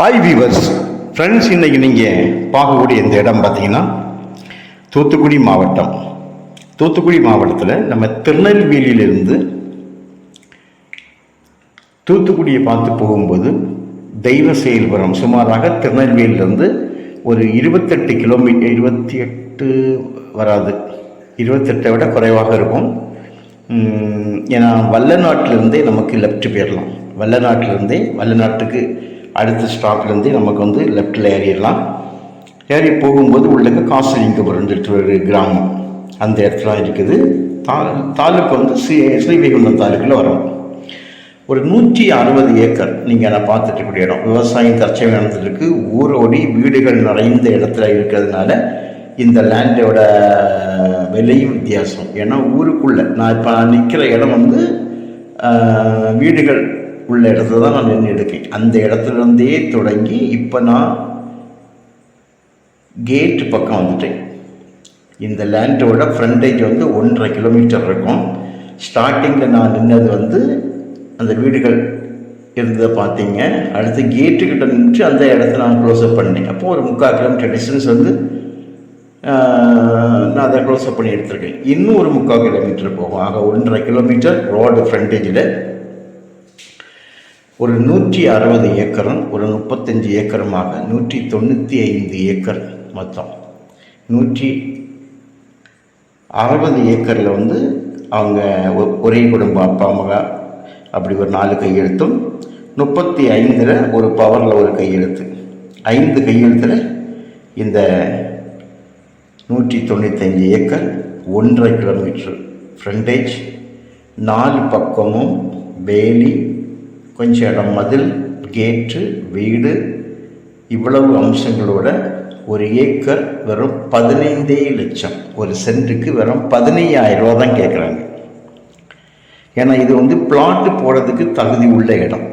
Hi viewers friends இன்றைக்கி நீங்கள் பார்க்கக்கூடிய இந்த இடம் பார்த்தீங்கன்னா தூத்துக்குடி மாவட்டம். தூத்துக்குடி மாவட்டத்தில் நம்ம திருநெல்வேலியிலிருந்து தூத்துக்குடியை பார்த்து போகும்போது தெய்வ செயல்புரம் சுமாராக திருநெல்வேலியிலிருந்து ஒரு இருபத்தெட்டு கிலோமீட்டர் இருபத்தி எட்டு வராது. இருபத்தெட்டை விட குறைவாக இருக்கும். ஏன்னா ஏன்னா வல்லநாட்டிலிருந்தே நமக்கு லெஃப்ட் போயிடலாம் வல்லநாட்டிலிருந்தே வல்லநாட்டுக்கு அடுத்த ஸ்டாப்லேருந்து நமக்கு வந்து லெஃப்டில் ஏறிடலாம். ஏறி போகும்போது உள்ளக்க காசிலிங்கபுரம்ன்ற ஒரு கிராமம். அந்த இடத்துல இருக்குது. தா தாலுக்கு வந்து ஸ்ரீ ஸ்ரீவைகுண்டம் தாலுக்கில் வரும். ஒரு நூற்றி அறுபது ஏக்கர். நீங்கள் நான் பார்த்துட்டு இடம். விவசாயம் தற்சமயம் நடந்துருக்கு ஊரோடி வீடுகள் நிறைந்த இடத்துல இருக்கிறதுனால இந்த லேண்டோட விலையும் வித்தியாசம். ஏன்னா ஊருக்குள்ளே நான் இப்போ நிற்கிற இடம் வந்து வீடுகள் உள்ள இடத்துல தான் நான் நின்று இருக்கேன். அந்த இடத்துலேருந்தே தொடங்கி இப்போ நான் கேட்டு பக்கம் வந்துட்டேன். இந்த லேண்டோட ஃப்ரண்டேஜ் வந்து ஒன்றரை கிலோமீட்டர் இருக்கும். ஸ்டார்டிங்கில் நான் நின்னது வந்து அந்த வீடுகள் இருந்ததை பார்த்தீங்க. அடுத்து கேட்டுக்கிட்ட நின்று அந்த இடத்த நான் க்ளோஸ்அப் பண்ணேன். அப்போ ஒரு முக்கால் கிலோமீட்டர் டிஸ்டன்ஸ் வந்து நான் அதை க்ளோஸ்அப் பண்ணி எடுத்திருக்கேன். இன்னும் ஒரு முக்கால் கிலோமீட்டர் போகும். ஆக ஒன்றரை கிலோமீட்டர் ரோடு ஃப்ரண்டேஜில் ஒரு நூற்றி அறுபது ஏக்கரும் ஒரு முப்பத்தஞ்சு ஏக்கருமாக நூற்றி தொண்ணூற்றி ஐந்து ஏக்கர் மொத்தம். நூற்றி அறுபது ஏக்கரில் வந்து அவங்க ஒரே குடும்பம் அப்பா அம்மா அப்படி ஒரு நாலு கையெழுத்தும் முப்பத்தி ஐந்தில் ஒரு பவரில் ஒரு கையெழுத்து. ஐந்து கையெழுத்தில் இந்த நூற்றி தொண்ணூத்தஞ்சு ஏக்கர் ஒன்றரை கிலோமீட்டர் ஃப்ரண்டேஜ் நாலு பக்கமும் வேலி கொஞ்சம் இடம் மதில் கேட்டு வீடு இவ்வளவு அம்சங்களோட ஒரு ஏக்கர் வெறும் பதினைந்தே லட்சம். ஒரு சென்ட்டுக்கு வெறும் பதினையாயிரம் ரூபா தான் கேட்குறாங்க ஏன்னா இது வந்து பிளாட்டு போடுறதுக்கு தகுதி உள்ள இடம்.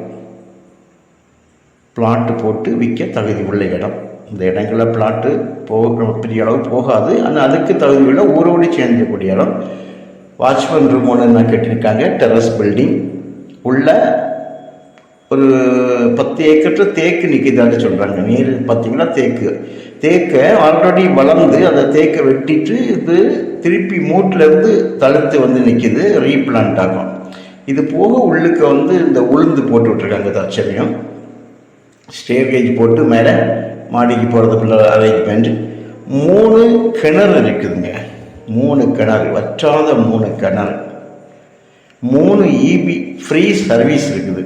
பிளாட்டு போட்டு விற்க தகுதி உள்ள இடம். இந்த இடங்களில் பிளாட்டு போக பெரிய அளவு போகாது. ஆனால் அதுக்கு தகுதி உள்ள ஊரோடு சேர்ந்தக்கூடிய இடம். வாட்ச்மேன் ரூம் ஒன்று என்ன கட்டியிருக்காங்க டெரஸ் பில்டிங் உள்ள ஒரு பத்து ஏக்கர் தேக்கு நிற்கிதான்னு சொல்கிறாங்க நீர் பார்த்தீங்கன்னா தேக்கு. தேக்கை ஆல்ரெடி வளர்ந்து அந்த தேக்கை வெட்டிட்டு இது திருப்பி மூட்டிலேருந்து தழுத்து வந்து நிற்கிது ரீப்ளான்ட் ஆகும். இது போக உள்ளுக்கு வந்து இந்த உளுந்து போட்டு விட்ருக்காங்க தற்சமயம் ஸ்டேர்கேஜ் போட்டு மேலே மாடிக்கு போகிறதுக்குள்ள அரேஞ்ச்மெண்ட் மூணு கிணறு இருக்குதுங்க. மூணு கிணறு வற்றாத மூணு கிணறு. மூணு இபி ஃப்ரீ சர்வீஸ் இருக்குது.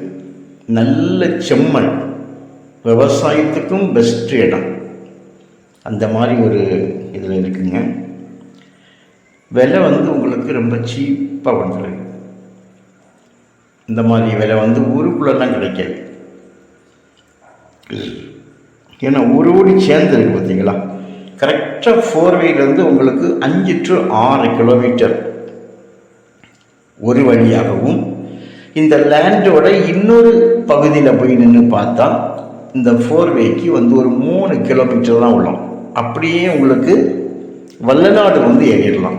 நல்ல செம்மண் விவசாயத்துக்கும் பெஸ்ட் இடம். அந்த மாதிரி ஒரு இதில் இருக்குங்க. விலை வந்து உங்களுக்கு ரொம்ப சீப்பாக வந்துடுது இந்த மாதிரி விலை வந்து ஊருக்குள்ளெல்லாம் கிடைக்காது. ஏன்னா ஊரோடு சேர்ந்துருக்கு பார்த்தீங்களா? கரெக்டாக ஃபோர்வேலேருந்து உங்களுக்கு அஞ்சு டு ஆறு கிலோமீட்டர் ஒரு வழியாகவும் இந்த லேண்டோட இன்னொரு பகுதியில் போய் நின்று பார்த்தா இந்த ஃபோர்வேக்கு வந்து ஒரு மூணு கிலோமீட்டர் தான் உள்ளோம். அப்படியே உங்களுக்கு வல்லநாடு வந்து ஏறிடலாம்.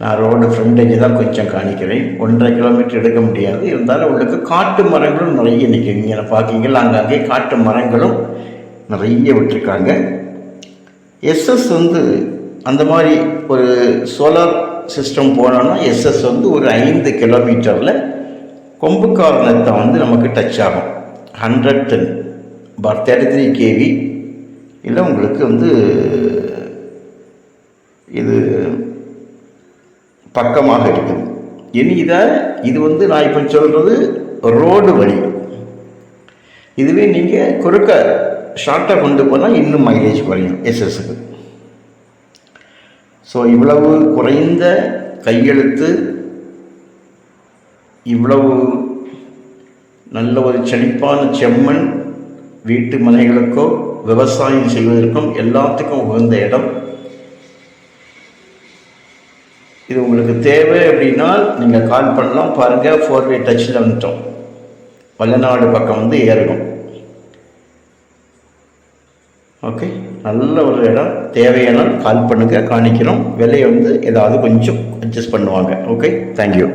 நான் ரோடு ஃப்ரண்டேஜ் தான் கொஞ்சம் காணிக்கிறேன். ஒன்றரை கிலோமீட்டர் எடுக்க முடியாது. இருந்தாலும் உங்களுக்கு காட்டு மரங்களும் நிறைய நிற்கும் இங்கே பார்க்கிங்களா அங்கங்கே காட்டு மரங்களும் நிறைய விட்டுருக்காங்க. எஸ்எஸ் வந்து அந்த மாதிரி ஒரு சோலார் சிஸ்டம் போனோன்னா எஸ்எஸ் வந்து ஒரு ஐந்து கிலோமீட்டரில் கொம்பு காரணத்தை வந்து நமக்கு டச் ஆகும். Hundred ten bar thirty three KV இல்லை உங்களுக்கு வந்து இது பக்கமாக இருக்குது. இனி இதை இது வந்து நான் இப்போ சொல்கிறது ரோடு வழி. இதுவே நீங்கள் குறுக்க ஷார்ட்டாக கொண்டு போனால் இன்னும் மைலேஜ் குறையும் எஸ்எஸ்க்கு ஸோ இவ்வளவு குறைந்த கையெழுத்து இவ்வளவு நல்ல ஒரு செழிப்பான செம்மண் வீட்டு மனைகளுக்கோ விவசாயம் செய்வதற்கும் எல்லாத்துக்கும் உகந்த இடம். இது உங்களுக்கு தேவை அப்படின்னா நீங்கள் கால் பண்ணலாம். பாருங்கள் ஃபோர் வே டச்சில் வந்துட்டோம். வல்லநாடு பக்கம் வந்து ஏறணும். ஓகே நல்ல ஒரு இடம். தேவையானால் கால் பண்ணுங்கள் காணிக்கிறோம். விலையை வந்து ஏதாவது கொஞ்சம் அட்ஜஸ்ட் பண்ணுவாங்க. Okay thank you